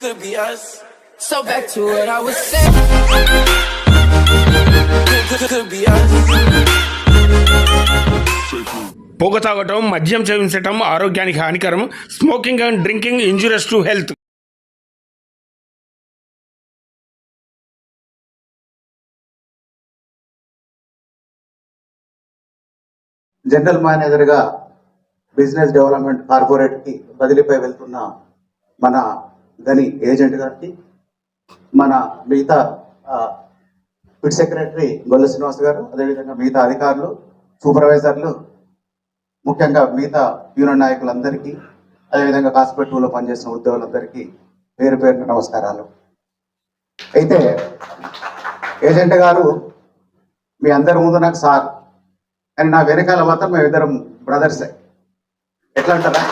could be us. So back to what I was saying. Could, be us. పొగ తాగటం మద్యం సేవించటం ఆరోగ్యానికి హానికరం smoking and drinking injurious to health general మేనేజర్గా బిజినెస్ డెవలప్మెంట్ కార్పొరేట్కి బదిలీపై వెళ్తున్న మన గని ఏజెంట్ గారికి మన మిగతా ఆ, ఫిట్ సెక్రటరీ గొల్ల శ్రీనివాస్ గారు అదేవిధంగా మిగతా అధికారులు సూపర్వైజర్లు ముఖ్యంగా మిగతా యూనియన్ నాయకులందరికీ అదేవిధంగా కాస్పెట్టులో పనిచేసిన ఉద్యోగులందరికీ పేరు పేరున నమస్కారాలు. అయితే ఏజెంట్ గారు మీ అందరి ముందు నాకు సార్ కానీ నా వెనకాల మాత్రం మేమిద్దరం బ్రదర్సే. ఎట్లా అంటారా?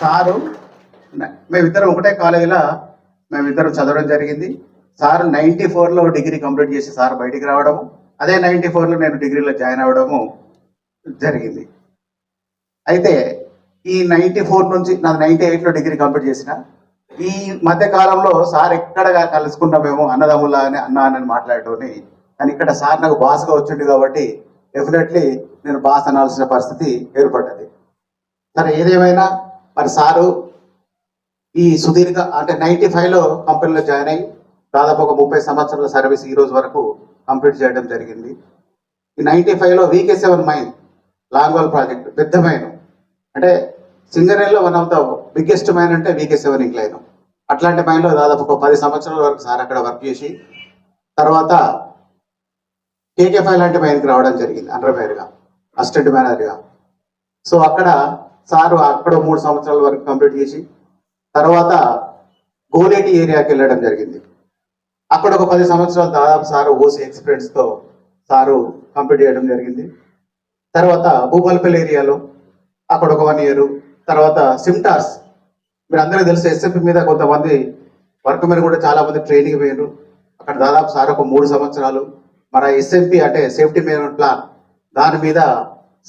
సారు మేమిద్దరం ఒకటే కాలేజీలో మేమిద్దరం చదవడం జరిగింది. సార్ నైంటీ ఫోర్లో డిగ్రీ కంప్లీట్ చేసి సార్ బయటికి రావడము అదే నైంటీ ఫోర్లో నేను డిగ్రీలో జాయిన్ అవ్వడము జరిగింది. అయితే ఈ నైంటీ ఫోర్ నుంచి నాకు నైంటీ ఎయిట్లో డిగ్రీ కంప్లీట్ చేసిన ఈ మధ్య కాలంలో సార్ ఎక్కడగా కలుసుకున్నామేమో అన్నదమ్ములా అని అన్న అని మాట్లాడటం కానీ ఇక్కడ సార్ నాకు బాస్గా వచ్చిండు కాబట్టి డెఫినెట్లీ నేను బాస్ అనాల్సిన పరిస్థితి ఏర్పడ్డది. సరే ఏదేమైనా మరి సారు ఈ సుదీర్ఘ అంటే నైన్టీ ఫైవ్లో కంపెనీలో జాయిన్ అయ్యి దాదాపు ఒక ముప్పై సంవత్సరాల సర్వీస్ ఈ రోజు వరకు కంప్లీట్ చేయడం జరిగింది. ఈ నైన్టీ ఫైవ్లో VK seven mine longwall project పెద్ద మైన్ అంటే సింగరేల్లో one of the biggest mine అంటే వీకే సెవెన్ ఇంక్లైన్. అట్లాంటి మైన్లో దాదాపు ఒక పది సంవత్సరాల వరకు సార్ అక్కడ వర్క్ చేసి తర్వాత కేకే ఫైవ్ లాంటి మైన్కి రావడం జరిగింది అండర్వేర్గా అసిస్టెంట్ మేనేజర్గా. సో అక్కడ సారు అక్కడ మూడు సంవత్సరాల వరకు కంప్లీట్ చేసి తర్వాత గోలేటి ఏరియాకి వెళ్ళడం జరిగింది. అక్కడ ఒక పది సంవత్సరాలు దాదాపు సారు ఓసీ ఎక్స్పీరియన్స్తో సారు కంప్లీట్ చేయడం జరిగింది. తర్వాత భూపాలపల్లి ఏరియాలో అక్కడ ఒక వన్ ఇయర్. తర్వాత సిమ్టార్స్ మీరు అందరికీ తెలుసు ఎస్ఎంపి మీద కొంతమంది వర్క్ మీద కూడా చాలామంది ట్రైనింగ్ పోయారు అక్కడ దాదాపు సార్ ఒక మూడు సంవత్సరాలు. మన ఎస్ఎంపి అంటే సేఫ్టీ మేనేజ్మెంట్ ప్లాన్ దాని మీద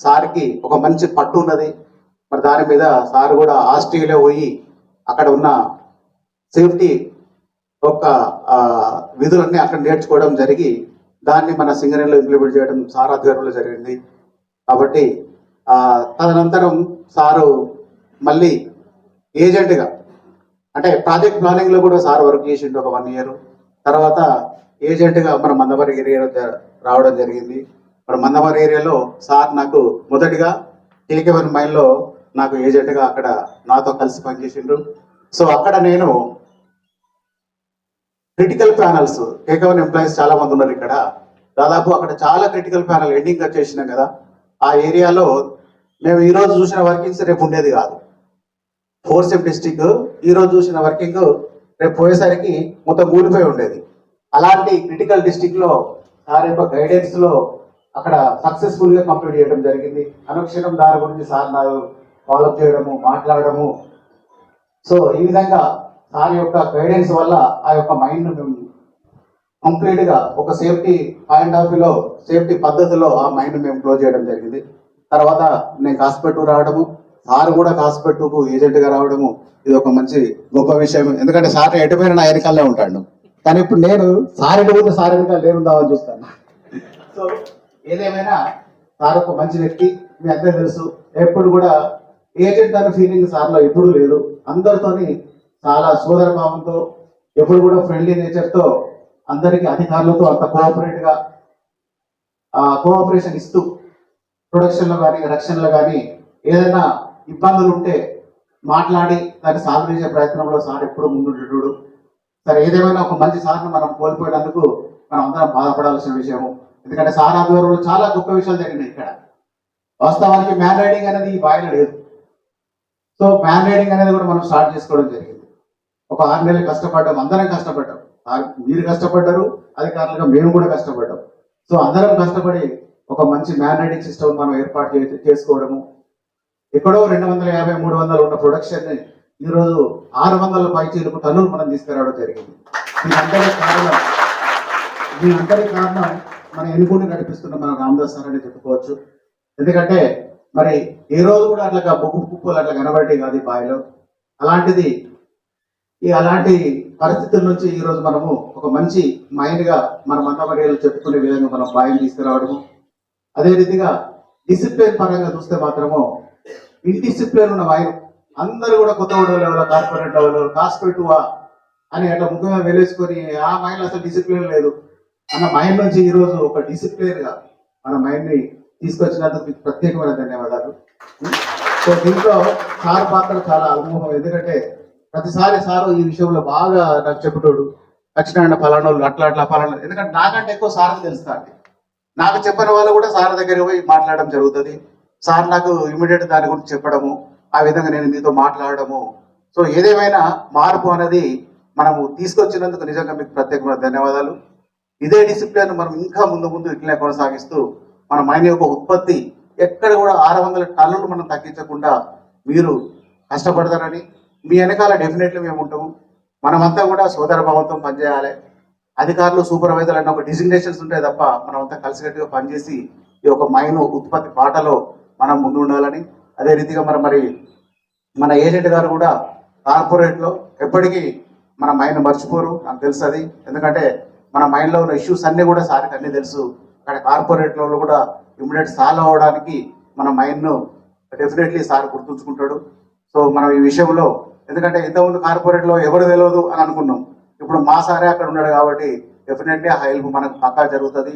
సార్కి ఒక మంచి పట్టు ఉన్నది. మరి దాని మీద సార్ కూడా ఆస్ట్రేలియా పోయి అక్కడ ఉన్న సేఫ్టీ యొక్క విధులన్నీ అక్కడ నేర్చుకోవడం జరిగి దాన్ని మన సింగరేణిలో ఇంప్లిమెంట్ చేయడం సార్ ఆధ్వర్యంలో జరిగింది. కాబట్టి తదనంతరం సారు మళ్ళీ ఏజెంట్గా అంటే ప్రాజెక్ట్ ప్లానింగ్లో కూడా సార్ వర్క్ చేసిండు ఒక వన్ ఇయర్. తర్వాత ఏజెంట్గా మన మందమరి ఏరియాలో రావడం జరిగింది. మన మందమరి ఏరియాలో సార్ నాకు మొదటిగా కేకేవన్ వన్ నాకు ఏజెంట్గా అక్కడ నాతో కలిసి పనిచేసిండ్రు. సో అక్కడ నేను క్రిటికల్ ప్యానల్స్ కేకవన్ ఎంప్లాయీస్ చాలా మంది ఉన్నారు ఇక్కడ. దాదాపు అక్కడ చాలా క్రిటికల్ ప్యానల్ ఎండింగ్ వచ్చేసినాం కదా. ఆ ఏరియాలో మేము ఈ రోజు చూసిన వర్కింగ్స్ రేపు ఉండేది కాదు. ఫోర్సెప్ డిస్టిక్ ఈ రోజు చూసిన వర్కింగ్ రేపు పోయేసరికి మొత్తం కూలిపోయి ఉండేది. అలాంటి క్రిటికల్ డిస్టిక్లో సార్ యొక్క గైడెన్స్లో అక్కడ సక్సెస్ఫుల్గా కంప్లీట్ చేయడం జరిగింది. అనుక్షణం దాని గురించి సార్ నాకు ఫాలో చేయడము మాట్లాడడము. సో ఈ విధంగా సార్ యొక్క గైడెన్స్ వల్ల ఆ యొక్క మైండ్ మేము కంప్లీట్గా ఒక సేఫ్టీ పాయింట్ ఆఫ్ వ్యూలో సేఫ్టీ పద్ధతిలో ఆ మైండ్ మేము క్లోజ్ చేయడం జరిగింది. తర్వాత నేను కాస్పెట్టు రావడము సార్ కూడా కాస్పెట్టుకు ఏజెంట్గా రావడము ఇది ఒక మంచి గొప్ప విషయం. ఎందుకంటే సార్ ఎటుపోయిన నా ఎన్నికల్లో ఉంటాడు. కానీ ఇప్పుడు నేను సార్ ఎటుపోతే సార్ ఎన్నికలు లేనుందామని చూస్తాను. సో ఏదేమైనా సార్ ఒక మంచి వ్యక్తి మీ అందరూ తెలుసు. ఎప్పుడు కూడా ఏజెంట్ అనే ఫీలింగ్ సార్లో ఎప్పుడూ లేదు. అందరితోని చాలా సోదర భావంతో ఎప్పుడు కూడా ఫ్రెండ్లీ నేచర్తో అందరికి అధికారులతో అంత కోఆపరేట్గా కోఆపరేషన్ ఇస్తూ ప్రొడక్షన్లో కానీ రక్షణలో కానీ ఏదైనా ఇబ్బందులు ఉంటే మాట్లాడి దాన్ని సాల్వ్ చేసే ప్రయత్నంలో సార్ ఎప్పుడు ముందుండేటోడు సరే ఏదేమైనా ఒక మంచి సార్ను మనం కోల్పోయినందుకు మనం అందరం బాధపడాల్సిన విషయము. ఎందుకంటే సార్ ఆధ్వర్యంలో చాలా గొప్ప విషయాలు జరిగినాయి ఇక్కడ. వాస్తవానికి మ్యాన్ రైడింగ్ అనేది ఈ బాయిలో లేదు. సో మ్యాన్ రైడింగ్ అనేది కూడా మనం స్టార్ట్ చేసుకోవడం జరిగింది. ఒక ఆరు నెలలు కష్టపడ్డాం అందరం కష్టపడ్డాం. మీరు కష్టపడ్డారు అధికారులుగా మేము కూడా కష్టపడ్డాం. సో అందరం కష్టపడి ఒక మంచి మ్యాన్ రైడింగ్ సిస్టమ్ మనం ఏర్పాటు చే- చేసుకోవడము. ఎక్కడో రెండు వందల యాభై మూడు వందలు ఉన్న ప్రొడక్షన్ని ఈరోజు ఈ రోజు ఆరు వందల పైచీలకు టన్నులు మనం తీసుకురావడం జరిగింది. దీనందరి కారణం దీనందరి కారణం మన ఎనుగుని నడిపిస్తున్న మన రామదాస్ సార్ అని చెప్పుకోవచ్చు. ఎందుకంటే మరి ఏ రోజు కూడా అట్లా బొగ్గు కుప్పలు అట్లా కనబడే కాదు ఈ బావిలో. అలాంటిది ఈ అలాంటి పరిస్థితుల నుంచి ఈరోజు మనము ఒక మంచి మైండ్గా మన మనం అంతమర్యాలు చెప్పుకునే విధంగా మనం బాయిని తీసుకురావడము. అదే రీతిగా డిసిప్లిన్ పరంగా చూస్తే మాత్రము ఇన్డిసిప్లిన్ ఉన్న మైండ్ అందరూ కూడా కొత్త లెవెల్ కార్పొరేట్ లెవెల్ కాస్ట్ అని అట్లా ముఖ్యంగా వెలేసుకొని ఆ మైండ్ అసలు డిసిప్లిన్ లేదు. అన్న మైండ్ నుంచి ఈ రోజు ఒక డిసిప్లిన్గా మన మైండ్ని తీసుకొచ్చినందుకు మీకు ప్రత్యేకమైన ధన్యవాదాలు. సో దీంట్లో సార్ పాత్ర చాలా అనుభవం ఎందుకంటే ప్రతిసారి సారు ఈ విషయంలో బాగా నాకు చెప్పుటోడు ఖచ్చితంగా ఫలానా వాళ్ళు అట్లా అట్లా ఫలానా ఎందుకంటే నాకంటే ఎక్కువ సార్కి తెలుస్తా అండి. నాకు చెప్పిన వాళ్ళు కూడా సార్ దగ్గర పోయి మాట్లాడడం జరుగుతుంది. సార్ నాకు ఇమీడియట్ దాని గురించి చెప్పడము ఆ విధంగా నేను మీతో మాట్లాడడము. సో ఏదేమైనా మార్పు అనేది మనము తీసుకొచ్చినందుకు నిజంగా మీకు ప్రత్యేకమైన ధన్యవాదాలు. ఇదే డిసిప్లిన్ మనం ఇంకా ముందు ముందు ఇట్లనే కొనసాగిస్తూ మన మైండ్ యొక్క ఉత్పత్తి ఎక్కడ కూడా ఆరు వందల టన్నులు మనం తగ్గించకుండా మీరు కష్టపడతారని మీ వెనకాల డెఫినెట్లీ మేము ఉంటాము. మనమంతా కూడా సోదర భావంతో పనిచేయాలి. అధికారులు సూపర్వైజర్ అన్న ఒక డిజిగ్నేషన్స్ ఉంటాయి తప్ప మనమంతా కలిసికట్టుగా పనిచేసి ఈ యొక్క మైన్ ఉత్పత్తి పాటలో మనం ముందు ఉండాలని అదే రీతిగా మరి మరి మన ఏజెంట్ గారు కూడా కార్పొరేట్లో ఎప్పటికీ మన మైండ్ మర్చిపోరు. నాకు తెలుసు అది. ఎందుకంటే మన మైండ్లో ఉన్న ఇష్యూస్ అన్నీ కూడా సార్కి అన్నీ తెలుసు. అక్కడ కార్పొరేట్లో కూడా ఇమ్మీడియట్ సాల్వ్ అవ్వడానికి మన మైండ్ను డెఫినెట్లీ సార్ గుర్తుంచుకుంటాడు. సో మనం ఈ విషయంలో ఎందుకంటే ఇంతకుముందు కార్పొరేట్లో ఎవరు తెలియదు అని అనుకున్నాం. ఇప్పుడు మా సారే అక్కడ ఉన్నాడు కాబట్టి డెఫినెట్లీ ఆ హెల్ప్ మనకు పక్కా జరుగుతుంది.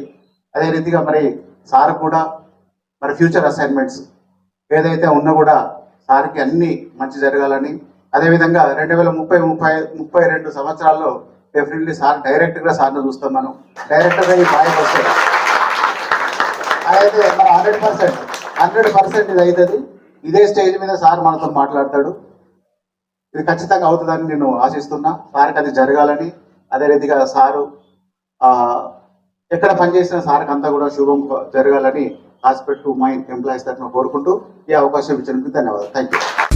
అదే రీతిగా మరి సార్ కూడా మరి ఫ్యూచర్ అసైన్మెంట్స్ ఏదైతే ఉన్నా కూడా సార్కి అన్ని మంచి జరగాలని. అదేవిధంగా రెండు వేల ముప్పై ముప్పై ముప్పై రెండు సంవత్సరాల్లో డెఫినెట్లీ సార్ డైరెక్ట్గా సార్ని చూస్తాం మనం. డైరెక్ట్గా ఈ బాయ్ వస్తాయి అయితే మన హండ్రెడ్ పర్సెంట్ హండ్రెడ్ పర్సెంట్ ఇది అవుతుంది ఇదే స్టేజ్ మీద సార్ మనతో మాట్లాడతాడు. ఇది ఖచ్చితంగా అవుతుందని నేను ఆశిస్తున్నా. సార్కి అది జరగాలని అదే రీతిగా సారు ఆ, ఎక్కడ పనిచేసిన సార్కి అంతా కూడా శుభం జరగాలని హాస్పిటల్ మైండ్ ఎంప్లాయీస్ తరఫున కోరుకుంటూ ఈ అవకాశం ఇచ్చినందుకు ధన్యవాదాలు. థ్యాంక్ యూ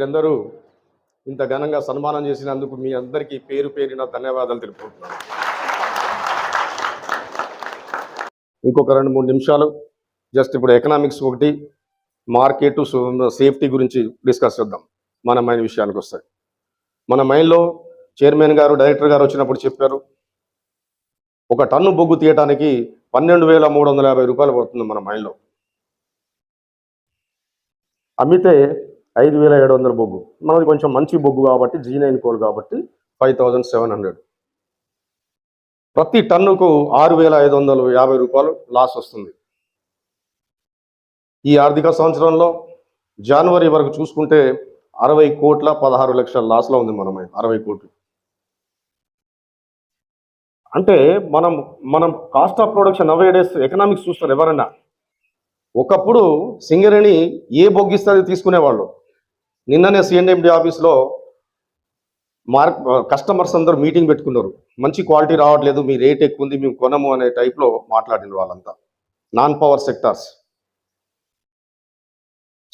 మీరందరూ ఇంత ఘనంగా సన్మానం చేసినందుకు మీ అందరికీ పేరు పేరిన ధన్యవాదాలు తెలుపుకుంటున్నాను. ఇంకొక రెండు మూడు నిమిషాలు జస్ట్ ఇప్పుడు ఎకనామిక్స్ ఒకటి మార్కెట్ సేఫ్టీ గురించి డిస్కస్ చేద్దాం మన మైన్ విషయానికి వస్తాయి మన మైన్లో చైర్మన్ గారు డైరెక్టర్ గారు వచ్చినప్పుడు చెప్పారు ఒక టన్ను బొగ్గు తీయటానికి పన్నెండు వేల మూడు వందల యాభై రూపాయలు పడుతుంది మన మైన్లో అమ్మితే ఐదు వేల ఏడు వందల బొగ్గు. మనది కొంచెం మంచి బొగ్గు కాబట్టి జీ నైన్ కోల్ కాబట్టి ఫైవ్ థౌజండ్ సెవెన్ హండ్రెడ్. ప్రతి టన్నుకు ఆరు వేల ఐదు వందలు యాభై రూపాయలు లాస్ వస్తుంది. ఈ ఆర్థిక సంవత్సరంలో జనవరి వరకు చూసుకుంటే అరవై కోట్ల పదహారు లక్షల లాస్లో ఉంది మనమే అరవై కోట్లు. అంటే మనం మనం కాస్ట్ ఆఫ్ ప్రొడక్షన్ అవే డేస్ ఎకనామిక్స్ చూస్తారు ఎవరైనా ఒకప్పుడు సింగరేణి ఏ బొగ్గిస్తుంది తీసుకునేవాళ్ళు. నిన్ననే సిఎన్ఎండి ఆఫీస్లో మార్క్ కస్టమర్స్ అందరూ మీటింగ్ పెట్టుకున్నారు. మంచి క్వాలిటీ రావట్లేదు మీ రేట్ ఎక్కువ ఉంది మేము కొనము అనే టైప్లో మాట్లాడిన వాళ్ళంతా. Non power sectors.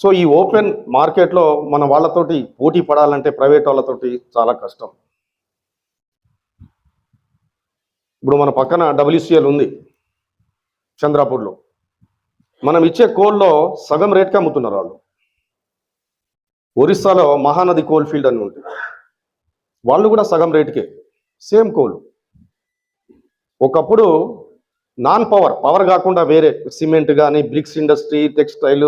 సో ఈ ఓపెన్ మార్కెట్లో మన వాళ్ళతోటి పోటీ పడాలంటే ప్రైవేట్ వాళ్ళతోటి చాలా కష్టం. ఇప్పుడు మన పక్కన డబ్ల్యూసిఎల్ ఉంది చంద్రాపూర్లో. మనం ఇచ్చే కోల్లో సగం రేట్కి అమ్ముతున్నారు వాళ్ళు. ఒరిస్సాలో మహానది కోల్ ఫీల్డ్ అని ఉంటుంది. వాళ్ళు కూడా సగం రేటుకే సేమ్ కోల్. ఒకప్పుడు నాన్ పవర్ పవర్ కాకుండా వేరే సిమెంట్ కానీ bricks industry textile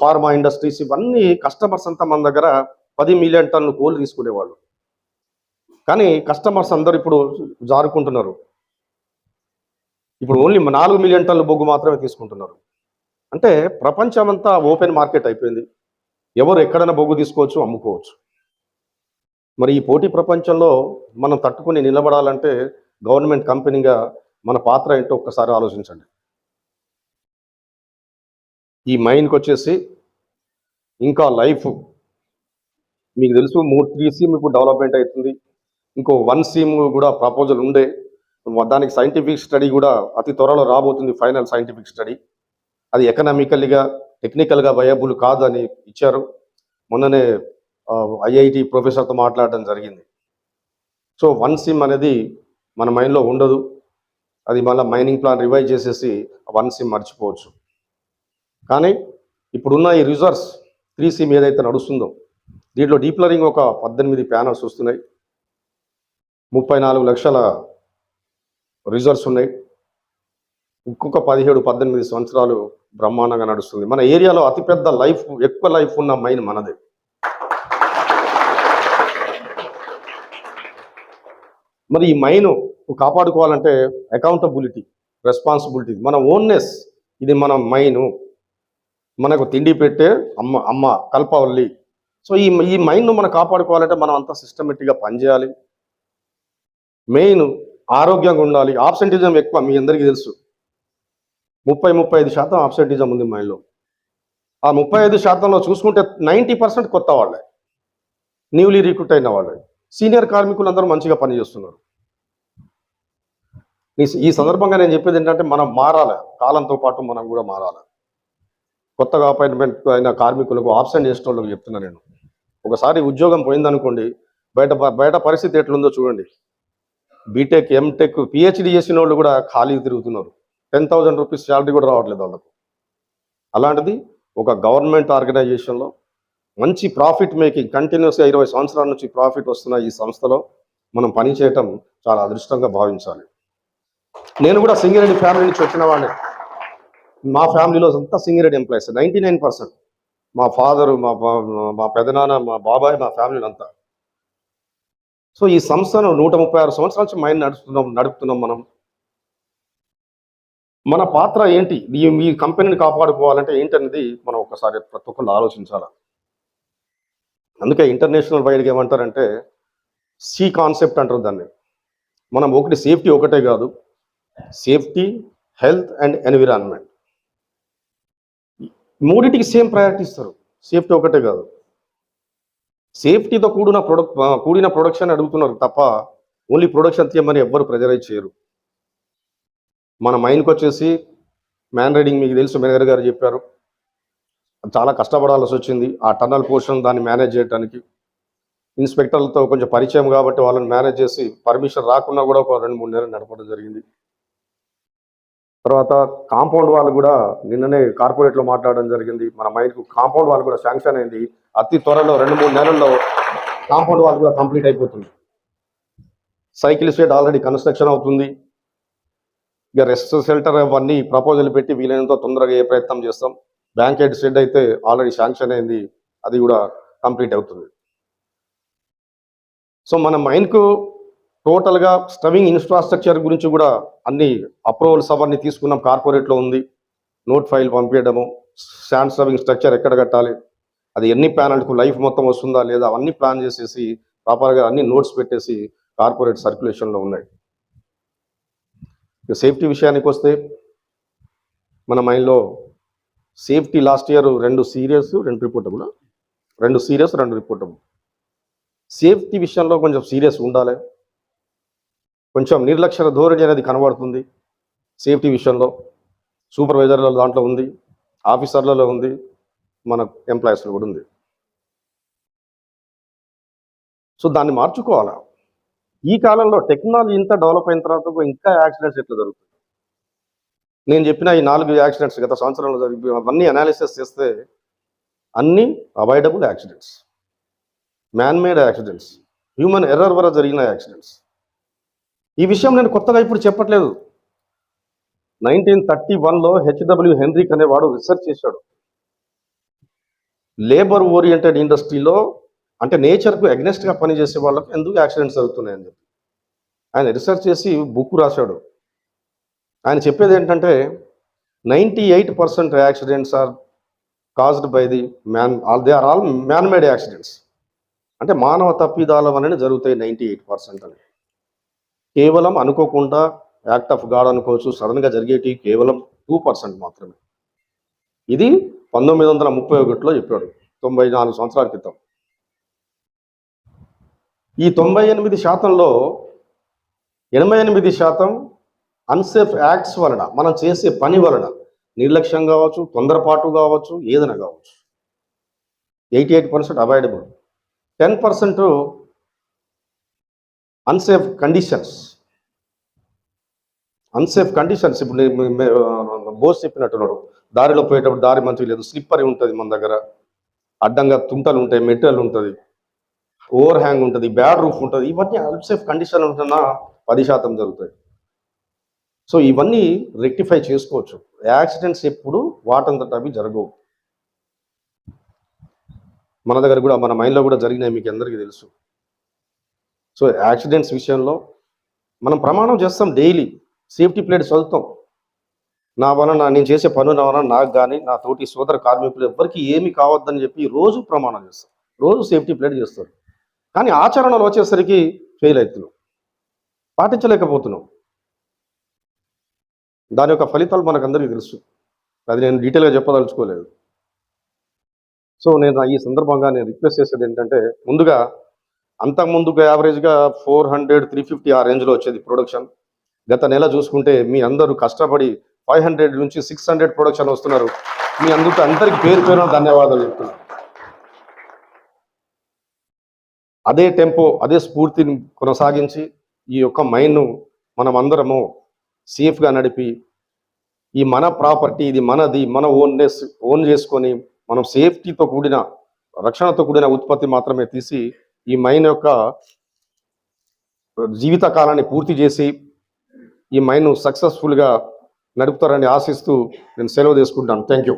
pharma industries ఇవన్నీ కస్టమర్స్ అంతా మన దగ్గర పది మిలియన్ టన్ను కోల్ తీసుకునేవాళ్ళు. కానీ కస్టమర్స్ అందరు ఇప్పుడు జారుకుంటున్నారు. ఇప్పుడు ఓన్లీ నాలుగు మిలియన్ టన్నుల బొగ్గు మాత్రమే తీసుకుంటున్నారు. అంటే ప్రపంచమంతా ఓపెన్ మార్కెట్ అయిపోయింది. ఎవరు ఎక్కడైనా బొగ్గు తీసుకోవచ్చు అమ్ముకోవచ్చు. మరి ఈ పోటీ ప్రపంచంలో మనం తట్టుకుని నిలబడాలంటే గవర్నమెంట్ కంపెనీగా మన పాత్ర ఏంటో ఒక్కసారి ఆలోచించండి. ఈ మైన్కి వచ్చేసి ఇంకా లైఫ్. మీకు తెలుసు మూడు త్రీ సీమ్ ఇప్పుడు డెవలప్మెంట్ అవుతుంది. ఇంకో వన్ సీమ్ కూడా ప్రపోజల్ ఉండే. దానికి సైంటిఫిక్ స్టడీ కూడా అతి త్వరలో రాబోతుంది ఫైనల్ సైంటిఫిక్ స్టడీ. అది ఎకనామికల్గా టెక్నికల్గా వయబుల్ కాదని ఇచ్చారు. మొన్ననే ఐఐటి ప్రొఫెసర్తో మాట్లాడడం జరిగింది. సో వన్ సిమ్ అనేది మన మైండ్లో ఉండదు. అది మళ్ళీ మైనింగ్ ప్లాన్ రివైజ్ చేసేసి వన్ సిమ్ మర్చిపోవచ్చు. కానీ ఇప్పుడున్న ఈ రిజర్వ్స్ త్రీ సిమ్ ఏదైతే నడుస్తుందో దీంట్లో డీప్ లెర్నింగ్ ఒక పద్దెనిమిది ప్యానల్స్ వస్తున్నాయి. ముప్పై నాలుగు లక్షల రిజర్వ్స్ ఉన్నాయి. ఇంకొక పదిహేడు పద్దెనిమిది సంవత్సరాలు బ్రహ్మాండంగా నడుస్తుంది. మన ఏరియాలో అతిపెద్ద లైఫ్ ఎక్కువ లైఫ్ ఉన్న మైన్ మనదే. మరి ఈ మైను కాపాడుకోవాలంటే అకౌంటబిలిటీ రెస్పాన్సిబిలిటీ మన ఓన్నెస్ ఇది మన మైను. మనకు తిండి పెట్టే అమ్మ అమ్మ కల్పవల్లి. సో ఈ ఈ మైండ్ను మనం కాపాడుకోవాలంటే మనం అంతా సిస్టమేటిక్గా పనిచేయాలి. మెయిన్ ఆరోగ్యంగా ఉండాలి. ఆబ్సెంటిజం ఎక్కువ మీ అందరికీ తెలుసు. ముప్పై ముప్పై ఐదు శాతం అబ్సెంటిజం ఉంది మైండ్లో ఆ ముప్పై ఐదు శాతంలో చూసుకుంటే నైంటీ పర్సెంట్ కొత్త వాళ్ళే. న్యూలీ రిక్రూట్ అయిన వాళ్ళే. సీనియర్ కార్మికులు అందరూ మంచిగా పనిచేస్తున్నారు ఈ- ఈ సందర్భంగా నేను చెప్పేది ఏంటంటే మనం మారాలి. కాలంతో పాటు మనం కూడా మారాలి. కొత్తగా అపాయింట్మెంట్ అయిన కార్మికులకు ఆబ్సెంట్ చేసిన వాళ్ళకి చెప్తున్నా నేను. ఒకసారి ఉద్యోగం పోయిందనుకోండి బయట బయట పరిస్థితి ఎట్లుందో చూడండి. బీటెక్ ఎంటెక్ పిహెచ్డి చేసిన వాళ్ళు కూడా ఖాళీ తిరుగుతున్నారు. టెన్ థౌజండ్ రూపీస్ శాలరీ కూడా రావట్లేదు వాళ్ళకు. అలాంటిది ఒక గవర్నమెంట్ ఆర్గనైజేషన్లో మంచి ప్రాఫిట్ మేకింగ్ కంటిన్యూస్గా ఇరవై సంవత్సరాల నుంచి ప్రాఫిట్ వస్తున్న ఈ సంస్థలో మనం పని చేయటం చాలా అదృష్టంగా భావించాలి. నేను కూడా సింగిరెడ్డి ఫ్యామిలీ నుంచి వచ్చిన వాడిని. మా ఫ్యామిలీలో అంతా Singireddy employees ninety nine percent. మా ఫాదరు మా మా పెదనాన్న మా బాబాయ్ మా ఫ్యామిలీ అంతా. సో ఈ సంస్థను నూట ముప్పై ఆరు సంవత్సరాల నుంచి మైండ్ నడుపుతున్నాం నడుపుతున్నాం మనం. మన పాత్ర ఏంటి? ఈ కంపెనీని కాపాడుకోవాలంటే ఏంటనేది మనం ఒకసారి ప్రతి ఒక్కళ్ళు ఆలోచించాలి? అందుకే ఇంటర్నేషనల్ వైడ్గా ఏమంటారంటే సి కాన్సెప్ట్ అంటారు దాన్ని. మనం ఒకటి సేఫ్టీ ఒకటే కాదు సేఫ్టీ హెల్త్ అండ్ ఎన్విరాన్మెంట్. మూడింటికి సేమ్ ప్రయారిటీ ఇస్తారు. సేఫ్టీ ఒకటే కాదు. సేఫ్టీతో కూడిన ప్రొడక్ట్ కూడిన ప్రొడక్షన్ అడుగుతున్నారు తప్ప ఓన్లీ ప్రొడక్షన్ తీయమని ఎవ్వరు ప్రెజరైజ్ చేయరు. మన మైండ్కి వచ్చేసి మ్యాన్ రైడింగ్ మీకు తెలుసు మేనేజర్ గారు చెప్పారు. చాలా కష్టపడాల్సి వచ్చింది. ఆ టన్నల్ పోర్షన్ దాన్ని మేనేజ్ చేయడానికి ఇన్స్పెక్టర్లతో కొంచెం పరిచయం కాబట్టి వాళ్ళని మేనేజ్ చేసి పర్మిషన్ రాకుండా కూడా ఒక రెండు మూడు నెలలు నడపడం జరిగింది. తర్వాత కాంపౌండ్ వాళ్ళు కూడా నిన్ననే కార్పొరేట్లో మాట్లాడడం జరిగింది. మన మైండ్కు కాంపౌండ్ వాళ్ళు కూడా శాంక్షన్ అయింది. అతి త్వరలో రెండు మూడు నెలల్లో కాంపౌండ్ వాళ్ళు కూడా కంప్లీట్ అయిపోతుంది. సైకిల్ స్టేట్ ఆల్రెడీ కన్స్ట్రక్షన్ అవుతుంది. ఇక రెస్ట్ షెల్టర్ అవన్నీ ప్రపోజల్ పెట్టి వీలైనంత తొందరగా ఏ ప్రయత్నం చేస్తాం. బ్యాంక్ హెడ్ షెడ్ అయితే ఆల్రెడీ శాంక్షన్ అయింది. అది కూడా కంప్లీట్ అవుతుంది. సో మన మైన్కు టోటల్గా స్టవింగ్ ఇన్ఫ్రాస్ట్రక్చర్ గురించి కూడా అన్ని అప్రూవల్స్ అవన్నీ తీసుకున్నాం. కార్పొరేట్లో ఉంది. నోట్ ఫైల్ పంపించడము శాండ్ స్టవింగ్ స్ట్రక్చర్ ఎక్కడ కట్టాలి? అది ఎన్ని ప్యానల్కు లైఫ్ మొత్తం వస్తుందా లేదా అవన్నీ ప్లాన్ చేసేసి ప్రాపర్గా అన్ని నోట్స్ పెట్టేసి కార్పొరేట్ సర్క్యులేషన్లో ఉన్నాయి. ఇక సేఫ్టీ విషయానికి వస్తే మన మైండ్లో సేఫ్టీ లాస్ట్ ఇయర్ రెండు సీరియస్ రెండు రిపోర్టబుల్? రెండు సీరియస్ రెండు రిపోర్టబుల్? సేఫ్టీ విషయంలో కొంచెం సీరియస్ ఉండాలి. కొంచెం నిర్లక్ష్య ధోరణి అనేది కనబడుతుంది సేఫ్టీ విషయంలో. సూపర్వైజర్ల దాంట్లో ఉంది ఆఫీసర్లలో ఉంది మన ఎంప్లాయీస్లో కూడా ఉంది. సో దాన్ని మార్చుకోవాలా? ఈ కాలంలో టెక్నాలజీ ఇంత డెవలప్ అయిన తర్వాత ఇంకా యాక్సిడెంట్స్ ఎట్లా జరుగుతుంది నేను చెప్పిన ఈ నాలుగు యాక్సిడెంట్స్ గత సంవత్సరంలో జరిగి అవన్నీ అనాలిసిస్ చేస్తే అన్నీ avoidable accidents man made accidents human error వల్ల జరిగిన యాక్సిడెంట్స్ ఈ విషయం నేను కొత్తగా ఇప్పుడు చెప్పట్లేదు. నైన్టీన్ థర్టీ వన్లో హెచ్డబ్ల్యూ హెన్రిక్ అనేవాడు రీసెర్చ్ చేశాడు. లేబర్ ఓరియంటెడ్ ఇండస్ట్రీలో అంటే నేచర్కు అగ్నెస్ట్గా పనిచేసే వాళ్ళకి ఎందుకు యాక్సిడెంట్స్ జరుగుతున్నాయని చెప్పి. ఆయన రీసెర్చ్ చేసి బుక్ రాశాడు. ఆయన చెప్పేది ఏంటంటే ninety eight percent accidents are caused by the man all they are all man made accidents. అంటే మానవ తప్పిదాల వలన జరుగుతాయి నైంటీ ఎయిట్ పర్సెంట్ అని. కేవలం అనుకోకుండా యాక్ట్ ఆఫ్ గాడ్ అనుకోవచ్చు సడన్గా జరిగేటి కేవలం టూ పర్సెంట్ మాత్రమే. ఇది పంతొమ్మిది వందల ముప్పై ఒకటిలో చెప్పాడు తొంభై నాలుగు సంవత్సరాల క్రితం. ఈ తొంభై ఎనిమిది శాతంలో ఎనభై ఎనిమిది శాతం అన్సేఫ్ యాక్ట్స్ వలన మనం చేసే పని వలన నిర్లక్ష్యం కావచ్చు తొందరపాటు కావచ్చు ఏదైనా కావచ్చు. Eighty eight percent avoidable ten percent unsafe conditions unsafe conditions ఇప్పుడు బోస్ చెప్పినట్టున్నాడు దారిలో పోయేటప్పుడు దారి మంచిగా లేదు స్లిప్పరీ ఉంటుంది మన దగ్గర. అడ్డంగా తుంటలు ఉంటాయి మెటీరియల్ ఉంటుంది. ఓవర్ హ్యాంగ్ ఉంటుంది బ్యాడ్ రూఫ్ ఉంటుంది ఇవన్నీ అన్సేఫ్ కండిషన్ ఉంటున్నా పది శాతం జరుగుతాయి. సో ఇవన్నీ రెక్టిఫై చేసుకోవచ్చు. యాక్సిడెంట్స్ ఎప్పుడు వాటంతట అవి జరగవు. మన దగ్గర కూడా మన మైండ్లో కూడా జరిగినాయి మీకు అందరికీ తెలుసు. సో యాక్సిడెంట్స్ విషయంలో మనం ప్రమాణం చేస్తాం డైలీ. సేఫ్టీ ప్లేట్ చదువుతాం. నా వలన నేను చేసే పనుల వలన నాకు కానీ నా తోటి సోదర కార్మికులు ఎవ్వరికి ఏమి కావద్దని చెప్పి రోజు ప్రమాణం చేస్తాం. రోజు సేఫ్టీ ప్లేట్ చేస్తారు. కానీ ఆచరణలో వచ్చేసరికి ఫెయిల్ అవుతున్నాం పాటించలేకపోతున్నాం దాని యొక్క ఫలితాలు మనకు అందరికీ తెలుసు. అది నేను డీటెయిల్గా చెప్పదలుచుకోలేదు. సో నేను ఈ సందర్భంగా నేను రిక్వెస్ట్ చేసేది ఏంటంటే ముందుగా అంతకుముందుకు యావరేజ్గా ఫోర్ హండ్రెడ్ త్రీ ఫిఫ్టీ ఆ రేంజ్లో వచ్చేది ప్రొడక్షన్ గత నెల చూసుకుంటే మీ అందరూ కష్టపడి ఫైవ్ హండ్రెడ్ నుంచి సిక్స్ హండ్రెడ్ ప్రొడక్షన్ వస్తున్నారు. మీ అందుకు అందరికి పేరు పేరున ధన్యవాదాలు చెప్తున్నాను. అదే టెంపో అదే స్ఫూర్తిని కొనసాగించి ఈ యొక్క మైండ్ను మనం అందరము సేఫ్గా నడిపి ఈ మన ప్రాపర్టీ ఇది మనది మన ఓన్నెస్ ఓన్ చేసుకొని మనం సేఫ్టీతో కూడిన రక్షణతో కూడిన ఉత్పత్తి మాత్రమే తీసి ఈ మైన్ యొక్క జీవిత కాలాన్ని పూర్తి చేసి ఈ మైన్ సక్సెస్ఫుల్గా నడుపుతారని ఆశిస్తూ నేను సెలవు తీసుకుంటాను. Thank you.